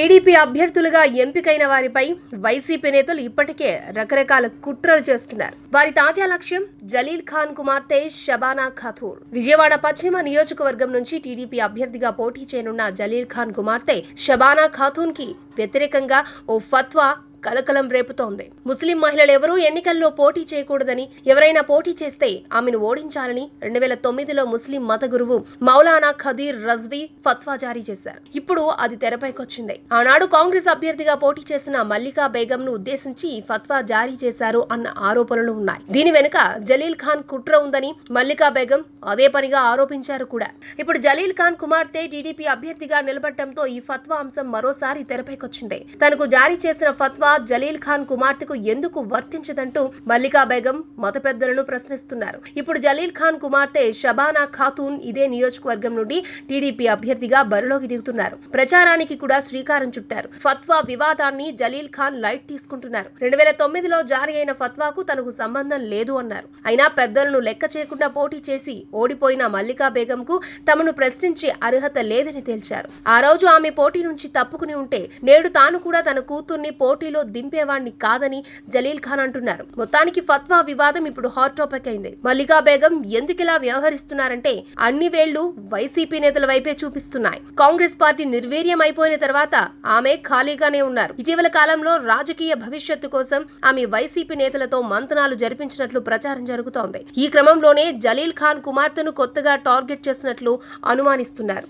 TDP అభ్యర్థులుగా ఎంపికైన వారిపై వైసీపీ నేతలు ఇప్పటికే రకరకాల కుట్రలు చేస్తున్నారు. వారి తాజా లక్ష్యం జలీల్ ఖాన్ కుమార్తె షబానా ఖాతూర్. విజయవాడ పశ్చిమ నియోజకవర్గం నుంచి టీడీపీ అభ్యర్థిగా పోటీ చేయనున్న జలీల్ ఖాన్ కుమార్తె షబానా ఖాతూన్కి వ్యతిరేకంగా ఓ ఫత్వా కలకలం రేపుతోంది. ముస్లిం మహిళలు ఎవరూ ఎన్నికల్లో పోటీ చేయకూడదని ఎవరైనా పోటీ చేస్తే ఆమెను ఓడించాలని రెండు వేల తొమ్మిదిలో ముస్లిం మత గురువు మౌలానా ఖదీర్ రజ్వీ ఫత్వా జారీ చేశారు. ఇప్పుడు అది తెరపైకొచ్చింది. ఆనాడు కాంగ్రెస్ అభ్యర్థిగా పోటీ చేసిన మల్లికా బేగం ను ఉద్దేశించి ఈ ఫత్వా జారీ చేశారు అన్న ఆరోపణలు ఉన్నాయి. దీని వెనుక జలీల్ ఖాన్ కుట్ర ఉందని మల్లికా బేగం అదే పనిగా ఆరోపించారు కూడా. ఇప్పుడు జలీల్ ఖాన్ కుమార్తె టీడీపీ అభ్యర్థిగా నిలబడటంతో ఈ ఫత్వా అంశం మరోసారి తెరపైకొచ్చింది. తనకు జారీ చేసిన ఫత్వా జలీల్ ఖాన్ కుమార్తెకు ఎందుకు వర్తించదంటూ మల్లికా బేగం మత పెద్దలను ప్రశ్నిస్తున్నారు. ఇప్పుడు జలీల్ ఖాన్ కుమార్తె షబానా ఖాతూన్ ఇదే నియోజకవర్గం నుండి టీడీపీ అభ్యర్థిగా బరిలోకి దిగుతున్నారు. ప్రచారానికి కూడా శ్రీకారం చుట్టారు. ఫత్వా వివాదాన్ని జలీల్ ఖాన్ లైట్ తీసుకుంటున్నారు. రెండు వేల తొమ్మిదిలో జారీ అయిన ఫత్వాకు తనకు సంబంధం లేదు అన్నారు. అయినా పెద్దలను లెక్క చేయకుండా పోటీ చేసి ఓడిపోయిన మల్లికా బేగంకు తమను ప్రశ్నించే అర్హత లేదని తేల్చారు. ఆ రోజు ఆమె పోటీ నుంచి తప్పుకుని ఉంటే నేడు తాను కూడా తన కూతుర్ని పోటీలో దింపేవాణ్ణి కాదని జలీల్ ఖాన్ అంటున్నారు. మొత్తానికి ఫత్వా వివాదం ఇప్పుడు హాట్ టాపిక్ అయింది. మల్లికా బేగం ఎందుకిలా వ్యవహరిస్తున్నారంటే అన్ని వేళ్ళు వైసీపీ నేతల వైపే చూపిస్తున్నాయి. కాంగ్రెస్ పార్టీ నిర్వీర్యం అయిపోయిన తర్వాత ఆమె ఖాళీగానే ఉన్నారు. ఇటీవల కాలంలో రాజకీయ భవిష్యత్తు కోసం ఆమె వైసీపీ నేతలతో మంతనాలు జరిపించినట్లు ప్రచారం జరుగుతోంది. ఈ క్రమంలోనే జలీల్ ఖాన్ కుమార్తెను కొత్తగా టార్గెట్ చేసినట్లు అనుమానిస్తున్నారు.